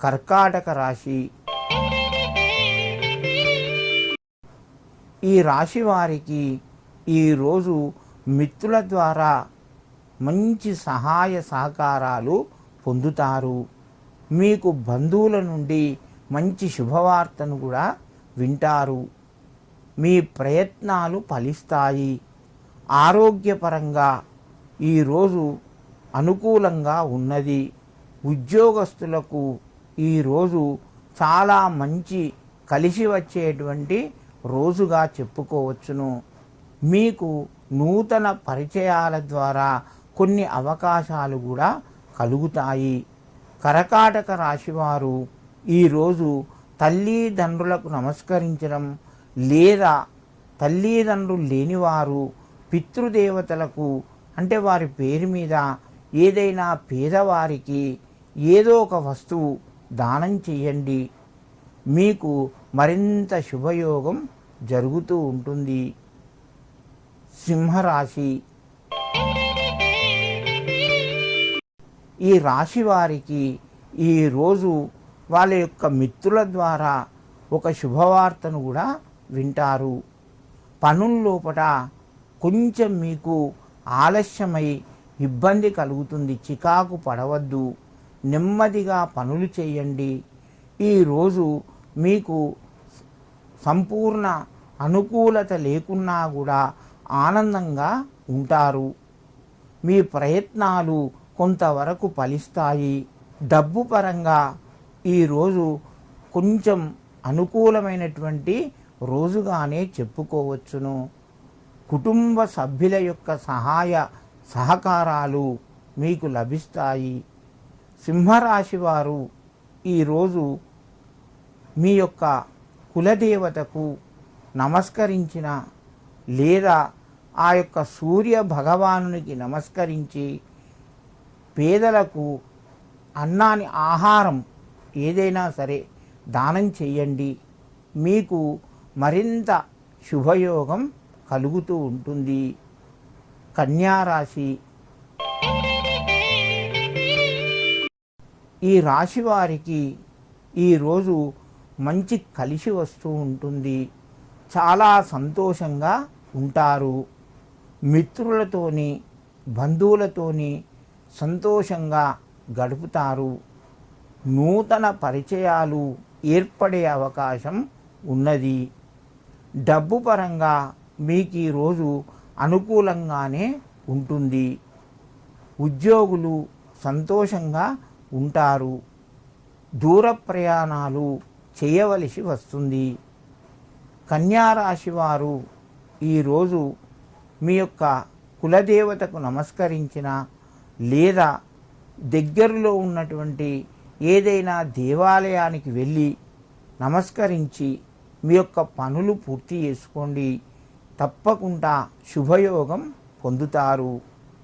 కర్కాటక రాశి. ఈ రాశి వారికి ఈరోజు మిత్రుల ద్వారా మంచి సహాయ సహకారాలు పొందుతారు. మీకు బంధువుల నుండి మంచి శుభవార్తను కూడా వింటారు. మీ ప్రయత్నాలు ఫలిస్తాయి. ఆరోగ్యపరంగా ఈరోజు అనుకూలంగా ఉన్నది. ఉద్యోగస్తులకు ఈరోజు చాలా మంచి కలిసి వచ్చేటువంటి రోజుగా చెప్పుకోవచ్చును. మీకు నూతన పరిచయాల ద్వారా కొన్ని అవకాశాలు కూడా కలుగుతాయి. కరకాటక రాశివారు ఈరోజు తల్లిదండ్రులకు నమస్కరించడం లేదా తల్లిదండ్రులు లేనివారు పితృదేవతలకు అంటే వారి పేరు మీద ఏదైనా పేదవారికి ఏదో ఒక వస్తువు దానం చేయండి. మీకు మరింత శుభయోగం జరుగుతూ ఉంటుంది. సింహరాశి. ఈ రాశి వారికి ఈరోజు వాళ్ళ యొక్క మిత్రుల ద్వారా ఒక శుభవార్తను కూడా వింటారు. పనుల్లోపట కొంచెం మీకు ఆలస్యమై ఇబ్బంది కలుగుతుంది. చికాకు పడవద్దు. నెమ్మదిగా పనులు చేయండి. ఈరోజు మీకు సంపూర్ణ అనుకూలత లేకున్నా కూడా ఆనందంగా ఉంటారు. మీ ప్రయత్నాలు కొంతవరకు ఫలిస్తాయి. డబ్బు పరంగా ఈరోజు కొంచెం అనుకూలమైనటువంటి రోజుగానే చెప్పుకోవచ్చును. కుటుంబ సభ్యుల యొక్క సహాయ సహకారాలు మీకు లభిస్తాయి. సింహరాశి వారు ఈరోజు మీ యొక్క కులదేవతకు నమస్కరించిన లేదా ఆ యొక్క సూర్య భగవానునికి నమస్కరించి పేదలకు అన్నాని ఆహారం ఏదైనా సరే దానం చేయండి. మీకు మరింత శుభయోగం కలుగుతూ ఉంటుంది. కన్యారాశి ఈ రాశి వారికి ఈరోజు మంచి కలిసి వస్తూ ఉంటుంది. చాలా సంతోషంగా ఉంటారు. మిత్రులతోని బంధువులతోని సంతోషంగా గడుపుతారు. నూతన పరిచయాలు ఏర్పడే అవకాశం ఉన్నది. డబ్బు పరంగా మీకు ఈరోజు అనుకూలంగానే ఉంటుంది. ఉద్యోగులు సంతోషంగా ఉంటారు. దూర ప్రయాణాలు చేయవలసి వస్తుంది. కన్యారాశి వారు ఈరోజు మీ యొక్క కులదేవతకు నమస్కరించిన లేదా దగ్గరలో ఉన్నటువంటి ఏదైనా దేవాలయానికి వెళ్ళి నమస్కరించి మీ యొక్క పనులు పూర్తి చేసుకోండి. తప్పకుండా శుభయోగం పొందుతారు.